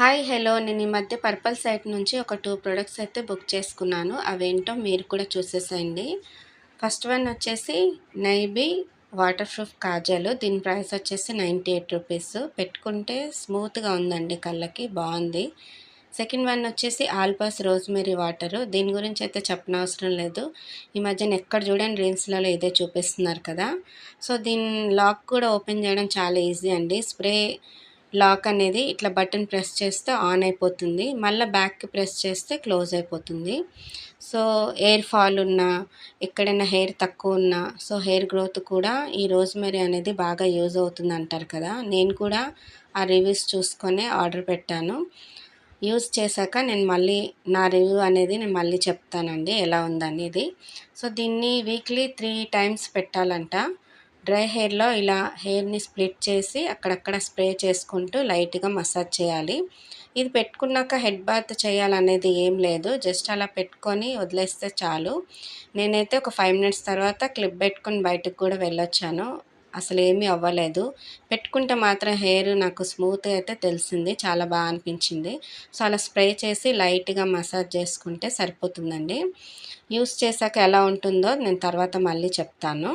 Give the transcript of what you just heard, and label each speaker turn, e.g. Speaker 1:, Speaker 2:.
Speaker 1: Hi hello. నేను ఈ మధ్య పర్పల్ సైట్ నుంచి ఒక టూ ప్రొడక్ట్స్ అయితే బుక్ చేసుకున్నాను. అవేంటో మీరు కూడా చూసేసేయండి. ఫస్ట్ వన్ వచ్చేసి నైబీ వాటర్ ప్రూఫ్ కాజాలు. దీని ప్రైస్ వచ్చేసి నైంటీ ఎయిట్ రూపీస్. పెట్టుకుంటే స్మూత్గా ఉందండి కళ్ళకి బాగుంది. సెకండ్ వన్ వచ్చేసి ఆల్పాస్ రోజ్మెరీ వాటరు. దీని గురించి అయితే చెప్పనవసరం లేదు. ఈ మధ్యన ఎక్కడ చూడండి రీల్స్లలో ఇదే చూపిస్తున్నారు కదా. సో దీని లాక్ కూడా ఓపెన్ చేయడం చాలా ఈజీ అండి. స్ప్రే లాక్ అనేది ఇట్లా బటన్ ప్రెస్ చేస్తే ఆన్ అయిపోతుంది. మళ్ళీ బ్యాక్కి ప్రెస్ చేస్తే క్లోజ్ అయిపోతుంది. సో ఎయిర్ ఫాల్ ఉన్నా ఎక్కడైనా హెయిర్ తక్కువ ఉన్నా సో హెయిర్ గ్రోత్ కూడా ఈ రోజ్మెరీ అనేది బాగా యూజ్ అవుతుంది అంటారు కదా. నేను కూడా ఆ రివ్యూస్ చూసుకొని ఆర్డర్ పెట్టాను. యూజ్ చేశాక నేను మళ్ళీ నా రివ్యూ అనేది నేను మళ్ళీ చెప్తానండి ఎలా ఉందనేది. సో దీన్ని వీక్లీ త్రీ టైమ్స్ పెట్టాలంట. డ్రై హెయిర్లో ఇలా హెయిర్ని స్ప్లిట్ చేసి అక్కడక్కడ స్ప్రే చేసుకుంటూ లైట్గా మసాజ్ చేయాలి. ఇది పెట్టుకున్నాక హెడ్ బాత్ చేయాలనేది ఏం లేదు. జస్ట్ అలా పెట్టుకొని వదిలేస్తే చాలు. నేనైతే ఒక ఫైవ్ మినిట్స్ తర్వాత క్లిప్ పెట్టుకుని బయటకు కూడా వెళ్ళొచ్చాను. అసలు ఏమీ అవ్వలేదు. పెట్టుకుంటే మాత్రం హెయిర్ నాకు స్మూత్గా అయితే తెలిసింది. చాలా బాగా అనిపించింది. సో అలా స్ప్రే చేసి లైట్గా మసాజ్ చేసుకుంటే సరిపోతుందండి. యూస్ చేశాక ఎలా ఉంటుందో నేను తర్వాత మళ్ళీ చెప్తాను.